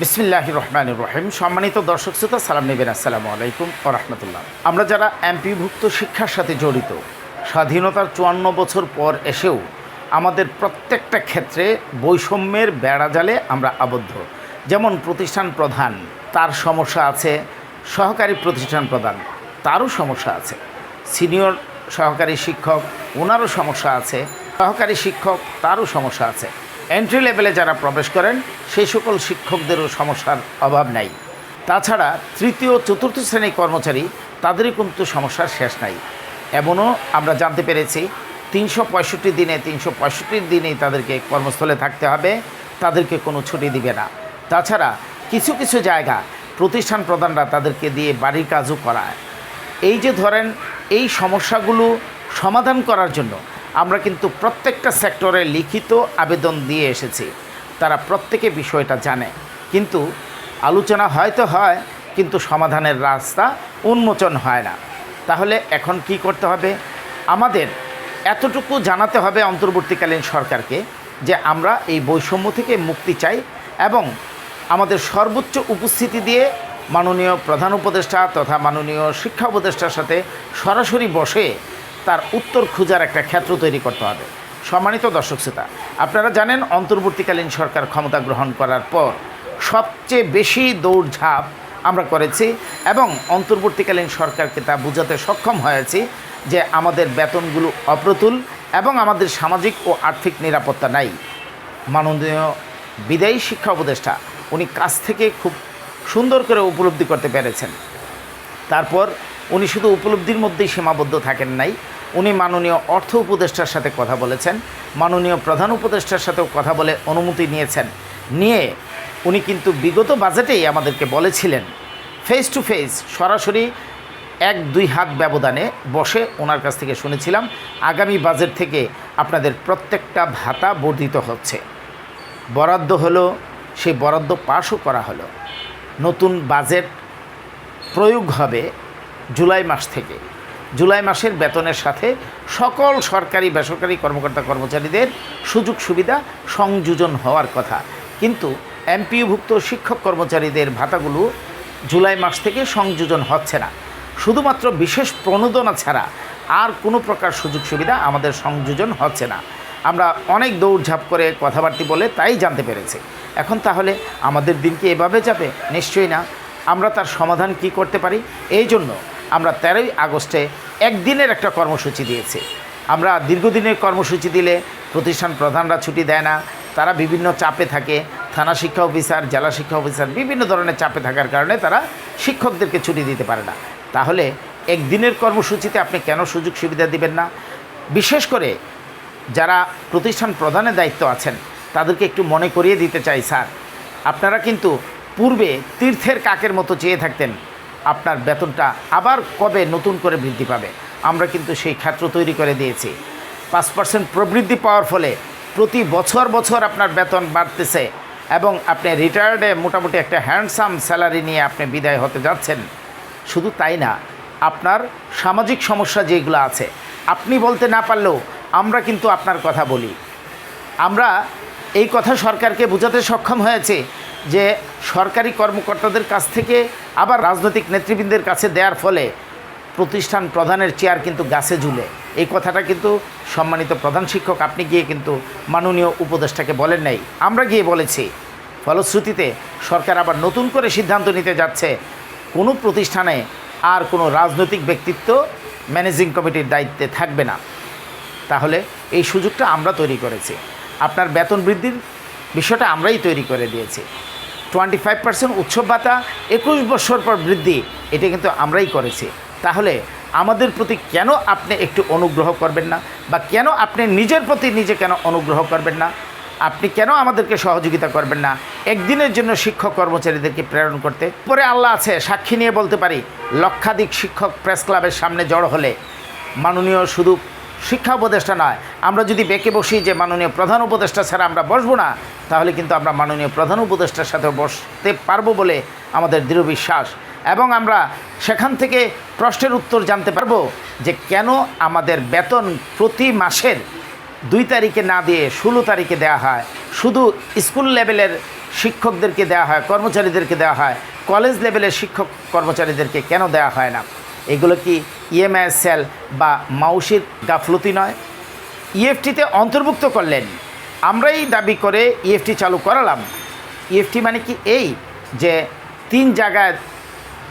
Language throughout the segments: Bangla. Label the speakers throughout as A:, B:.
A: বিসমিল্লাহ রহমান রহিম সম্মানিত দর্শক শ্রোতা, সালাম নেবেন। আসসালামু আলাইকুম ও রহমতুল্লাহ। আমরা যারা এমপিভুক্ত শিক্ষার সাথে জড়িত, স্বাধীনতার চুয়ান্ন বছর পর এসেও আমাদের প্রত্যেকটা ক্ষেত্রে বৈষম্যের বেড়াজালে আমরা আবদ্ধ। যেমন প্রতিষ্ঠান প্রধান, তার সমস্যা আছে, সহকারী প্রতিষ্ঠান প্রধান, তারও সমস্যা আছে। সিনিয়র সহকারী শিক্ষক, ওনারও সমস্যা আছে, সহকারী শিক্ষক, তারও সমস্যা আছে। এন্ট্রি লেভেলে যারা প্রবেশ করেন, সেই সকল শিক্ষকদেরও সমস্যার অভাব নাই। তাছাড়া তৃতীয় চতুর্থ শ্রেণির কর্মচারী, তাদেরই কিন্তু সমস্যার শেষ নাই। এমনও আমরা জানতে পেরেছি, তিনশো পঁয়ষট্টি দিনে তিনশো পঁয়ষট্টি দিনেই তাদেরকে কর্মস্থলে থাকতে হবে, তাদেরকে কোনো ছুটি দিবে না। তাছাড়া কিছু কিছু জায়গা প্রতিষ্ঠান প্রধানরা তাদেরকে দিয়ে বাড়ির কাজও করায়। এই যে ধরেন, এই সমস্যাগুলো সমাধান করার জন্য আমরা কিন্তু প্রত্যেকটা সেক্টরে লিখিত আবেদন দিয়ে এসেছি। তারা প্রত্যেকে বিষয়টা জানে। কিন্তু আলোচনা হয়তো হয়, কিন্তু সমাধানের রাস্তা উন্মোচন হয় না। তাহলে এখন কি করতে হবে? আমাদের এতটুকু জানাতে হবে অন্তর্বর্তীকালীন সরকারকে যে আমরা এই বৈষম্য থেকে মুক্তি চাই এবং আমাদের সর্বোচ্চ উপস্থিতি দিয়ে মাননীয় প্রধান উপদেষ্টা তথা মাননীয় শিক্ষা উপদেষ্টার সাথে সরাসরি বসে তার উত্তর খোঁজার একটা ক্ষেত্র তৈরি করতে হবে। সম্মানিত দর্শক শ্রোতা, আপনারা জানেন অন্তর্বর্তীকালীন সরকার ক্ষমতা গ্রহণ করার পর সবচেয়ে বেশি দৌড়ঝাঁপ আমরা করেছি এবং অন্তর্বর্তীকালীন সরকারকে তা বোঝাতে সক্ষম হয়েছি যে আমাদের বেতনগুলো অপ্রতুল এবং আমাদের সামাজিক ও আর্থিক নিরাপত্তা নাই। মাননীয় বিদায়ী শিক্ষা উপদেষ্টা, উনি কাছ থেকে খুব সুন্দর করে উপলব্ধি করতে পেরেছেন। তারপর উনি শুধু উপলব্ধির মধ্যেই সীমাবদ্ধ থাকেন নাই উনি মাননীয় অর্থ উপদেষ্টার সাথে কথা বলেছেন। মাননীয় প্রধান উপদেষ্টার সাথেও কথা বলে অনুমতি নিয়েছেন। নিয়ে উনি কিন্তু বিগত বাজেটেই আমাদেরকে বলেছিলেন ফেস টু ফেস সরাসরি এক দুই হাত ব্যবধানে বসে ওনার কাছ থেকে শুনেছিলাম, আগামী বাজেট থেকে আপনাদের প্রত্যেকটা ভাতা বর্ধিত হচ্ছে। বরাদ্দ হলো, সেই বরাদ্দ পাশও করা হলো। নতুন বাজেট প্রয়োগ হবে জুলাই মাস থেকে। জুলাই মাসের বেতনের সাথে সকল সরকারি বেসরকারি কর্মকর্তা কর্মচারীদের সুযোগ সুবিধা সংযোজন হওয়ার কথা। কিন্তু এমপিভুক্ত শিক্ষক কর্মচারীদের ভাতাগুলো জুলাই মাস থেকে সংযোজন হচ্ছে না। শুধুমাত্র বিশেষ প্রণোদনা ছাড়া আর কোনো প্রকার সুযোগ সুবিধা আমাদের সংযোজন হচ্ছে না। আমরা অনেক দৌড়ঝাঁপ করে কথাবার্তা বলে তাই জানতে পেরেছি। এখন তাহলে আমাদের দিন কি এভাবে যাবে নিশ্চয়ই না, আমরা তার সমাধান কি করতে পারি? এই জন্য আমরা তেরোই আগস্টে একদিনের একটা কর্মসূচি দিয়েছি। আমরা দীর্ঘদিনের কর্মসূচি দিলে প্রতিষ্ঠান প্রধানরা ছুটি দেয় না, তারা বিভিন্ন চাপে থাকে, থানা শিক্ষা অফিসার, জেলা শিক্ষা অফিসার বিভিন্ন ধরনের চাপে থাকার কারণে তারা শিক্ষকদেরকে ছুটি দিতে পারে না। তাহলে একদিনের কর্মসূচিতে আপনি কেন সুযোগ সুবিধা দিবেন না? বিশেষ করে যারা প্রতিষ্ঠান প্রধানের দায়িত্ব আছেন, তাদেরকে একটু মনে করিয়ে দিতে চাই, স্যার। আপনারা কিন্তু পূর্বে তীর্থের কাকের মতো চেয়ে থাকতেন। আপনার বেতনটা আবার কবে নতুন করে বৃদ্ধি পাবে? আমরা কিন্তু সেই ক্ষেত্র তৈরি করে দিয়েছি। পাঁচ পার্সেন্ট প্রবৃদ্ধি পাওয়ার ফলে প্রতি বছর বছর আপনার বেতন বাড়তেছে এবং আপনি রিটায়ার্ডে মোটামুটি একটা হ্যান্ডসাম স্যালারি নিয়ে আপনি বিদায় হতে যাচ্ছেন। শুধু তাই না, আপনার সামাজিক সমস্যা যেগুলো আছে, আপনি বলতে না পারলেও আমরা কিন্তু আপনার কথা বলি। আমরা এই কথা সরকারকে বোঝাতে সক্ষম হয়েছে যে সরকারি কর্মকর্তাদের কাছ থেকে আবার রাজনৈতিক নেতৃবৃন্দের কাছে দেওয়ার ফলে প্রতিষ্ঠান প্রধানের চেয়ার কিন্তু গাছে ঝুলে। এই কথাটা কিন্তু সম্মানিত প্রধান শিক্ষক, আপনি গিয়ে কিন্তু মাননীয় উপদেষ্টাকে বলেন নাই। আমরা গিয়ে বলেছি, ফলশ্রুতিতে সরকার আবার নতুন করে সিদ্ধান্ত নিতে যাচ্ছে, কোনো প্রতিষ্ঠানে আর কোনো রাজনৈতিক ব্যক্তিত্ব ম্যানেজিং কমিটির দায়িত্বে থাকবে না। তাহলে এই সুযোগটা আমরা তৈরি করেছি। আপনার বেতন বৃদ্ধির বিষয়টা আমরাই তৈরি করে দিয়েছি। টোয়েন্টি ফাইভ পার্সেন্ট উৎসব ভাতা, একুশ বছর পর বৃদ্ধি, এটা কিন্তু আমরাই করেছি। তাহলে আমাদের প্রতি কেন আপনি একটু অনুগ্রহ করবেন না? বা কেন আপনি নিজের প্রতি নিজে কেন অনুগ্রহ করবেন না? আপনি কেন আমাদেরকে সহযোগিতা করবেন না? একদিনের জন্য শিক্ষক কর্মচারীদেরকে প্রেরণ করতে, পরে আল্লাহ আছে, সাক্ষী নিয়ে বলতে পারি, লক্ষাধিক শিক্ষক প্রেস ক্লাবের সামনে জড়ো হলে, মাননীয় শুধু শিক্ষা উপদেষ্টা নয়। আমরা যদি বেঁকে বসি যে মাননীয় প্রধান উপদেষ্টা ছাড়া আমরা বসবো না, তাহলে কিন্তু আমরা মাননীয় প্রধান উপদেষ্টার সাথে বসতে পারব বলে আমাদের দৃঢ় বিশ্বাস। এবং আমরা সেখান থেকে প্রশ্নের উত্তর জানতে পারব যে কেন আমাদের বেতন প্রতি মাসের দুই তারিখে না দিয়ে ষোলো তারিখে দেওয়া হয়। শুধু স্কুল লেভেলের শিক্ষকদেরকে দেওয়া হয়, কর্মচারীদেরকে দেওয়া হয়, কলেজ লেভেলের শিক্ষক কর্মচারীদেরকে কেন দেওয়া হয় না? এগুলো কি ইএমআই সেল বা মাউসির গাফলতি নয়। ইএফটিতে অন্তর্ভুক্ত করলেন। আমরাই দাবি করে ইএফটি চালু করালাম। ইএফটি মানে কি এই যে তিন জায়গায়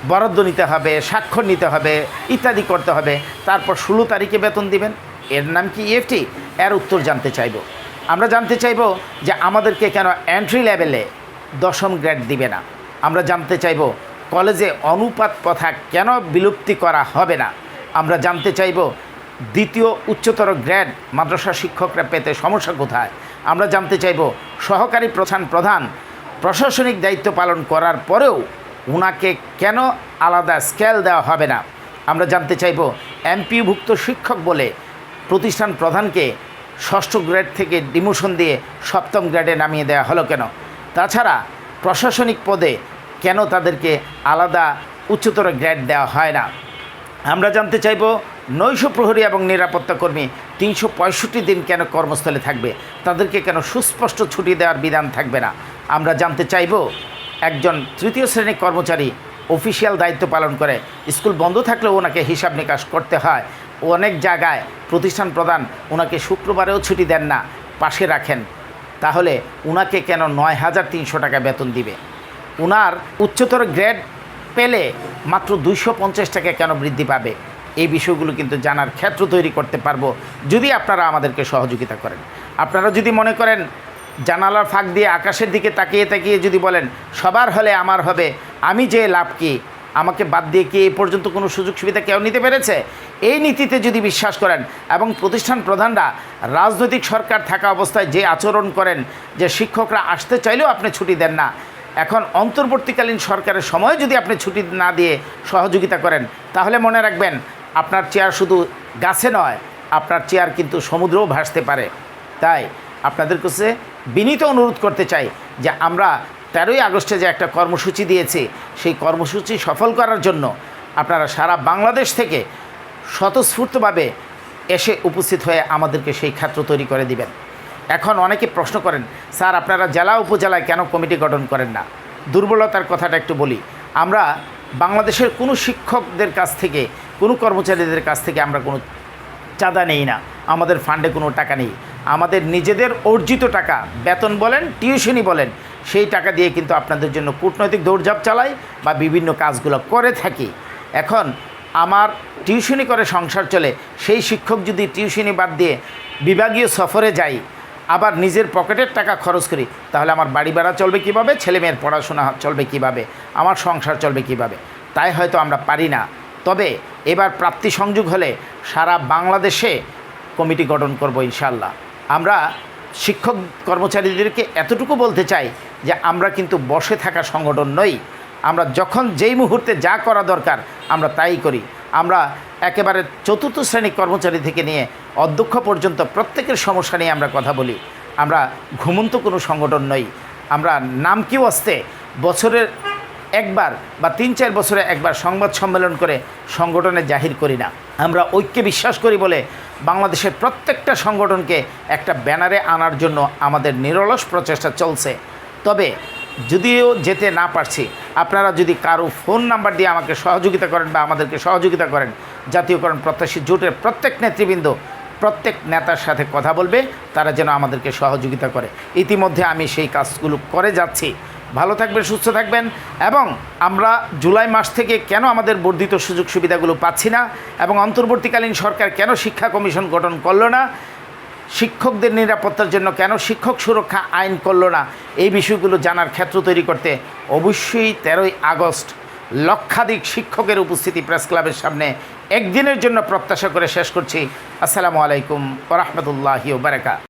A: বরাদ্দ নিতে হবে, স্বাক্ষর নিতে হবে, ইত্যাদি করতে হবে। তারপর ষোলো তারিখে বেতন দিবেন। এর নাম কি ইএফটি? এর উত্তর জানতে চাইব। আমরা জানতে চাইব যে আমাদেরকে কেন এন্ট্রি লেভেলে দশম গ্রেড দিবে না। আমরা জানতে চাইব কলেজে অনুপাত প্রথা কেন বিলুপ্তি করা হবে না। আমরা জানতে চাইব, দ্বিতীয় উচ্চতর গ্রেড মাদ্রাসা শিক্ষকরা পেতে সমস্যা কোথায়? আমরা জানতে চাইব, সহকারী প্রধান প্রধান প্রশাসনিক দায়িত্ব পালন করার পরেও ওনাকে কেন আলাদা স্কেল দেওয়া হবে না? আমরা জানতে চাইব এমপিভুক্ত শিক্ষক বলে প্রতিষ্ঠান প্রধানকে ষষ্ঠ গ্রেড থেকে ডিমোশন দিয়ে সপ্তম গ্রেডে নামিয়ে দেওয়া হলো কেন? তাছাড়া প্রশাসনিক পদে কেন তাদেরকে আলাদা উচ্চতর গ্রেড দেওয়া হয় না? আমরা জানতে চাইব, নৈশ প্রহরী এবং নিরাপত্তা কর্মী তিনশো পঁয়ষট্টি দিন কেন কর্মস্থলে থাকবে? তাদেরকে কেন সুস্পষ্ট ছুটি দেওয়ার বিধান থাকবে না? আমরা জানতে চাইব, একজন তৃতীয় শ্রেণির কর্মচারী অফিসিয়াল দায়িত্ব পালন করে, স্কুল বন্ধ থাকলেও ওনাকে হিসাব নিকাশ করতে হয়। অনেক জায়গায় প্রতিষ্ঠান প্রধান ওনাকে শুক্রবারেও ছুটি দেন না, পাশে রাখেন। তাহলে উনাকে কেন নয় হাজার তিনশো টাকা বেতন দিবে? ওনার উচ্চতর গ্রেড পেলে মাত্র দুইশো পঞ্চাশ টাকা কেন বৃদ্ধি পাবে? এই বিষয়গুলো কিন্তু জানার ক্ষেত্র তৈরি করতে পারব যদি আপনারা আমাদেরকে সহযোগিতা করেন। আপনারা যদি মনে করেন, জানালার ফাঁক দিয়ে আকাশের দিকে তাকিয়ে তাকিয়ে যদি বলেন, সবার হলে আমার হবে, আমি যে লাভ কি? আমাকে বাদ দিয়ে কি এই পর্যন্ত কোনো সুযোগ সুবিধা কেউ নিতে পেরেছে? এই নীতিতে যদি বিশ্বাস করেন এবং প্রতিষ্ঠান প্রধানরা রাজনৈতিক সরকার থাকা অবস্থায় যে আচরণ করেন, যে শিক্ষকরা আসতে চাইলেও আপনি ছুটি দেন না এখন অন্তর্বর্তীকালীন সরকারের সময় যদি আপনি ছুটি না দিয়ে সহযোগিতা করেন, তাহলে মনে রাখবেন আপনার চেয়ার শুধু গাছে নয়, আপনার চেয়ার কিন্তু সমুদ্রেও ভাসতে পারে। তাই আপনাদের কাছে বিনীত অনুরোধ করতে চাই যে আমরা তেরোই আগস্টে যে একটা কর্মসূচি দিয়েছি, সেই কর্মসূচি সফল করার জন্য আপনারা সারা বাংলাদেশ থেকে স্বতঃস্ফূর্তভাবে এসে উপস্থিত হয়ে আমাদেরকে সেই ক্ষেত্র তৈরি করে দিবেন। এখন অনেকে প্রশ্ন করেন, স্যার, আপনারা জেলা উপজেলায় কেন কমিটি গঠন করেন না? দুর্বলতার কথাটা একটু বলি। আমরা বাংলাদেশের কোনো শিক্ষকদের কাছ থেকে, কোনো কর্মচারীদের কাছ থেকে আমরা কোনো চাঁদা নেই না। আমাদের ফান্ডে কোনো টাকা নেই। আমাদের নিজেদের অর্জিত টাকা, বেতন বলেন টিউশনি বলেন, সেই টাকা দিয়ে কিন্তু আপনাদের জন্য কূটনৈতিক দৌড়ঝাপ চালাই বা বিভিন্ন কাজগুলো করে থাকি। এখন আমার টিউশনি করে সংসার চলে, সেই শিক্ষক যদি টিউশনি বাদ দিয়ে বিভাগীয় সফরে যাই আবার নিজের পকেটের টাকা খরচ করি, তাহলে আমার বাড়ি ভাড়া চলবে কীভাবে? ছেলেমেয়ের পড়াশোনা চলবে কীভাবে? আমার সংসার চলবে কীভাবে? তাই হয়তো আমরা পারি না। তবে এবার প্রাপ্তি সংযোগ হলে সারা বাংলাদেশে কমিটি গঠন করব ইনশাল্লাহ আমরা শিক্ষক কর্মচারীদেরকে এতটুকু বলতে চাই যে আমরা কিন্তু বসে থাকা সংগঠন নই। আমরা যখন যেই মুহূর্তে যা করা দরকার আমরা তাই করি। আমরা একেবারে চতুর্থ শ্রেণির কর্মচারী থেকে নিয়ে অধ্যক্ষ পর্যন্ত প্রত্যেকের সমস্যা নিয়ে আমরা কথা বলি। আমরা ঘুমন্ত কোনো সংগঠন নই। আমরা নাম কি আসতে বছরের একবার বা তিন চার বছরে একবার সংবাদ সম্মেলন করে সংগঠনে জাহির করি না। আমরা ঐক্যে বিশ্বাস করি বলে বাংলাদেশের প্রত্যেকটা সংগঠনকে একটা ব্যানারে আনার জন্য আমাদের নিরলস প্রচেষ্টা চলছে। তবে যদিও যেতে না পারছি, আপনারা যদি কারও ফোন নাম্বার দিয়ে আমাকে সহযোগিতা করেন বা আমাদেরকে সহযোগিতা করেন, জাতীয়করণ প্রত্যাশী জোটের প্রত্যেক নেতৃবৃন্দ, প্রত্যেক নেতার সাথে কথা বলবে, তারা যেন আমাদেরকে সহযোগিতা করে। ইতিমধ্যে আমি সেই কাজগুলো করে যাচ্ছি। ভালো থাকবেন, সুস্থ থাকবেন এবং আমরা জুলাই মাস থেকে কেন আমাদের বর্ধিত সুযোগ সুবিধাগুলো পাচ্ছি না এবং অন্তর্বর্তীকালীন সরকার কেন শিক্ষা কমিশন গঠন করল না শিক্ষকদের নিরাপত্তার জন্য কেন শিক্ষক সুরক্ষা আইন করল না? এই বিষয়গুলো জানার ক্ষেত্র তৈরি করতে অবশ্যই তেরোই আগস্ট লক্ষাধিক শিক্ষকের উপস্থিতি প্রেস ক্লাবের সামনে একদিনের জন্য প্রত্যাশা করে শেষ করছি। আসসালামু আলাইকুম ওরহমতুল্লাহি বারাকা